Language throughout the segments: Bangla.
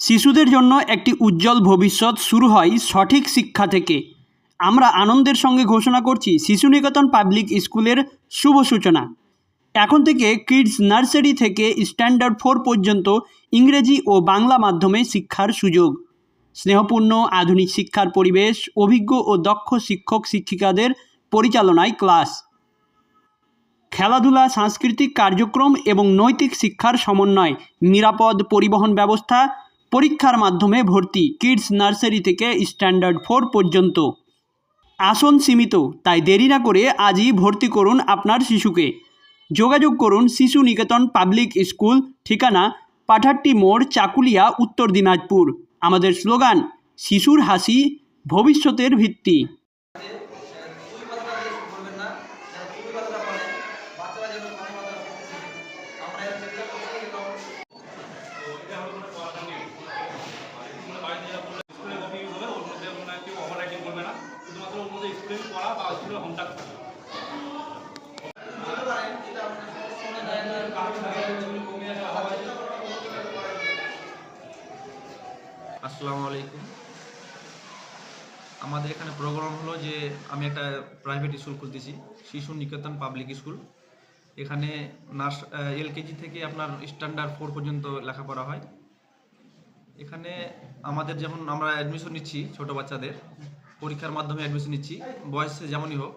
শিশুদের জন্য একটি উজ্জ্বল ভবিষ্যৎ শুরু হয় সঠিক শিক্ষা থেকে। আমরা আনন্দের সঙ্গে ঘোষণা করছি শিশু নিকেতন পাবলিক স্কুলের শুভ সূচনা। এখন থেকে কিডস নার্সারি থেকে স্ট্যান্ডার্ড ফোর পর্যন্ত ইংরেজি ও বাংলা মাধ্যমে শিক্ষার সুযোগ। স্নেহপূর্ণ, আধুনিক শিক্ষার পরিবেশ, অভিজ্ঞ ও দক্ষ শিক্ষক শিক্ষিকাদের পরিচালনায় ক্লাস। খেলাধুলা, সাংস্কৃতিক কার্যক্রম এবং নৈতিক শিক্ষার সমন্বয়, নিরাপদ পরিবহন ব্যবস্থা পরীক্ষার মাধ্যমে ভর্তি কিডস নার্সারি থেকে স্ট্যান্ডার্ড ফোর পর্যন্ত। আসন সীমিত, তাই দেরি না করে আজই ভর্তি করুন আপনার শিশুকে। যোগাযোগ করুন শিশু নিকেতন পাবলিক স্কুল, ঠিকানা পাঠাট্টি মোড়, চাকুলিয়া, উত্তর দিনাজপুর। আমাদের স্লোগান, শিশুর হাসি, ভবিষ্যতের ভিত্তি তুই কথাটা বেশি বলবেন না যেন তুই কথাটা বলে বাচ্চারা যেন তুমি কথাটা বলতে শেখে আমরা এর চেষ্টা করছি এবং স্কুলে কপি ইউজ হবে ওর মধ্যে কোনো কেউ ওভার রাইটিং করবে না শুধুমাত্র ওর মধ্যে স্কুলে পড়া বা স্কুলে হোম টাস্ক থাকবে বলতে পারেন যেটা আপনার শুনে দেয় না কাজ থাকে যেগুলো কমে আসে আসসালামু আলাইকুম। আমাদের এখানে প্রোগ্রাম হলো যে আমি একটা প্রাইভেট স্কুল খুলতেছি, শিশু নিকেতন পাবলিক স্কুল এখানে নার্স এলকেজি থেকে আপনার স্ট্যান্ডার্ড ফোর পর্যন্ত লেখাপড়া হয়। এখানে আমাদের যেমন আমরা অ্যাডমিশন নিচ্ছি ছোট বাচ্চাদের পরীক্ষার মাধ্যমে অ্যাডমিশন নিচ্ছি। বয়সে যেমনই হোক।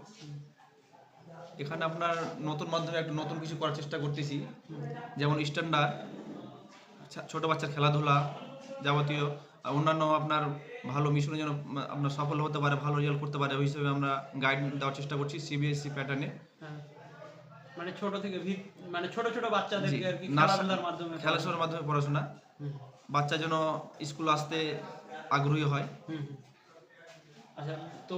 এখানে আপনার নতুন মাধ্যমে একটা নতুন কিছু করার চেষ্টা করতেছি। যেমন স্ট্যান্ডার্ড ছোট বাচ্চার খেলাধুলা যাবতীয়। আর অন্যান্য আপনার ভালো মিশনে যেন আপনার সফল হতে পারে ভালো রেজাল্ট করতে পারে ওই হিসেবে আমরা গাইড দেওয়ার চেষ্টা করছি সিবিএসসি প্যাটার্নে। মানে ছোট থেকে মানে ছোট ছোট বাচ্চাদেরকে আর কি নার্স- খেলাধুলার মাধ্যমে খেলাধুলার মাধ্যমে পড়াশোনা। বাচ্চা যেন স্কুল আসতে আগ্রহী হয়। আচ্ছা তো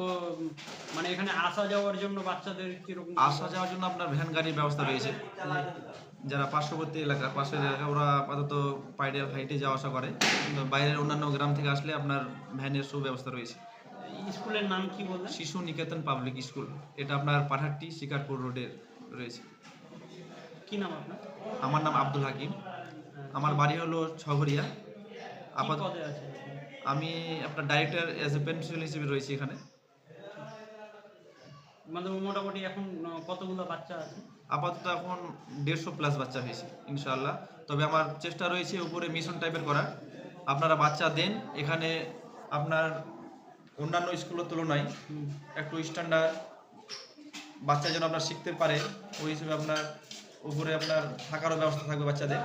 মানে এখানে আসা যাওয়ার জন্য বাচ্চাদের কীরকম আসা যাওয়ার জন্য আপনার ভ্যান গাড়ির ব্যবস্থা রয়েছে। যারা পার্শ্ববর্তী এলাকা পাশের এলাকা ওরা আপাতত পাইডে হাইটে যাওয়া আসা করে। কিন্তু বাইরের অন্যান্য গ্রাম থেকে আসলে আপনার ভ্যানের সুব্যবস্থা রয়েছে। স্কুলের নাম কি বললেন? শিশু নিকেতন পাবলিক স্কুল। এটা আপনার পাঠাট্টি শিকারপুর রোডের রয়েছে। কি নাম আপনার? আমার নাম আব্দুল হাকিম। আমার বাড়ি হলো ছগরিয়া আপাতত আমি আপনার ডাইরেক্টর এজ এ প্রিন্সিপাল হিসেবে রয়েছি এখানে। মানে মোটামুটি এখন কতগুলো বাচ্চা আছে? আপাতত এখন দেড়শো প্লাস বাচ্চা হয়েছে ইনশাআল্লাহ। তবে আমার চেষ্টা রয়েছে উপরে মিশন টাইপের করার। আপনারা বাচ্চা দেন এখানে আপনার অন্যান্য স্কুলের তুলনায় একটু স্ট্যান্ডার্ড বাচ্চা যেন আপনার শিখতে পারে ওই হিসেবে আপনার উপরে আপনার থাকারও ব্যবস্থা থাকবে বাচ্চাদের।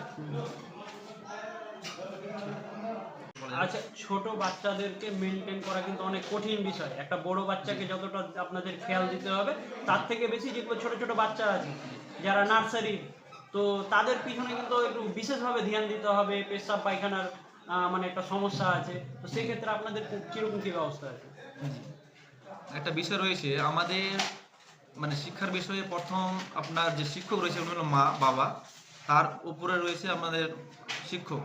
আচ্ছা ছোট বাচ্চাদেরকে মেনটেন করা কিন্তু অনেক কঠিন বিষয়। একটা বড় বাচ্চাকে যতটা আপনাদের খেয়াল দিতে হবে তার থেকে বেশি যেগুলো ছোট ছোট বাচ্চা আছে যারা নার্সারি তো তাদের পিছনে কিন্তু একটু বিশেষভাবে ধ্যান দিতে হবে পেশাব পায়খানার মানে একটা সমস্যা আছে তো সেক্ষেত্রে আপনাদের কীরকম কি ব্যবস্থা আছে? একটা বিষয় রয়েছে আমাদের মানে শিক্ষার বিষয়ে প্রথম আপনার যে শিক্ষক রয়েছে উনি হলো মা বাবা। তার উপরে রয়েছে আমাদের শিক্ষক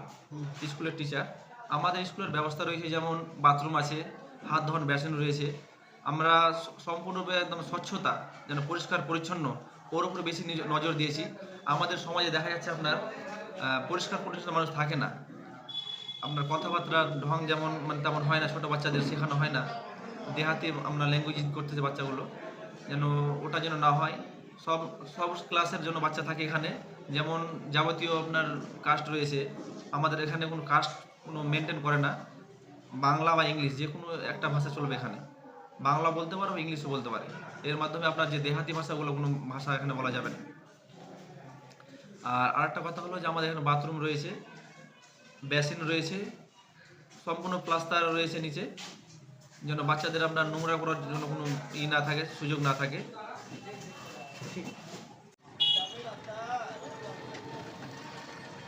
স্কুলের টিচার আমাদের স্কুলের ব্যবস্থা রয়েছে, যেমন বাথরুম আছে, হাত ধোয়ার বেসিন রয়েছে। আমরা সম্পূর্ণরূপে একদম স্বচ্ছতা, যেন পরিষ্কার, পরিচ্ছন্ন, ওর উপরে বেশি নিজ- নজর দিয়েছি। আমাদের সমাজে দেখা যাচ্ছে আপনার পরিষ্কার, পরিচ্ছন্ন মানুষ থাকে না। আপনার কথাবার্তার ঢং যেমন মানে তেমন হয় না, ছোটো বাচ্চাদের শেখানো হয় না। দেহাতে আমরা ল্যাঙ্গুয়েজ করতেছে বাচ্চাগুলো, যেন ওটা যেন না হয়। সব সব ক্লাসের জন্য বাচ্চা থাকে এখানে। যেমন যাবতীয় আপনার কাস্ট রয়েছে, আমাদের এখানে কোনো কাস্ট কোনো মেনটেন করে না। বাংলা বা ইংলিশ, যে কোনো একটা ভাষা চলবে এখানে। বাংলা বলতে পারো, ইংলিশও বলতে পারে। এর মাধ্যমে আপনার যে দেহাতি ভাষাগুলো, কোনো ভাষা এখানে বলা যাবে না। আর আরেকটা কথা হলো যে আমাদের এখানে বাথরুম রয়েছে বেসিন রয়েছে, সম্পূর্ণ প্লাস্টার রয়েছে নিচে। যেন বাচ্চাদের আপনার নোংরা করার জন্য কোনো ই না থাকে, সুযোগ না থাকে। ঠিক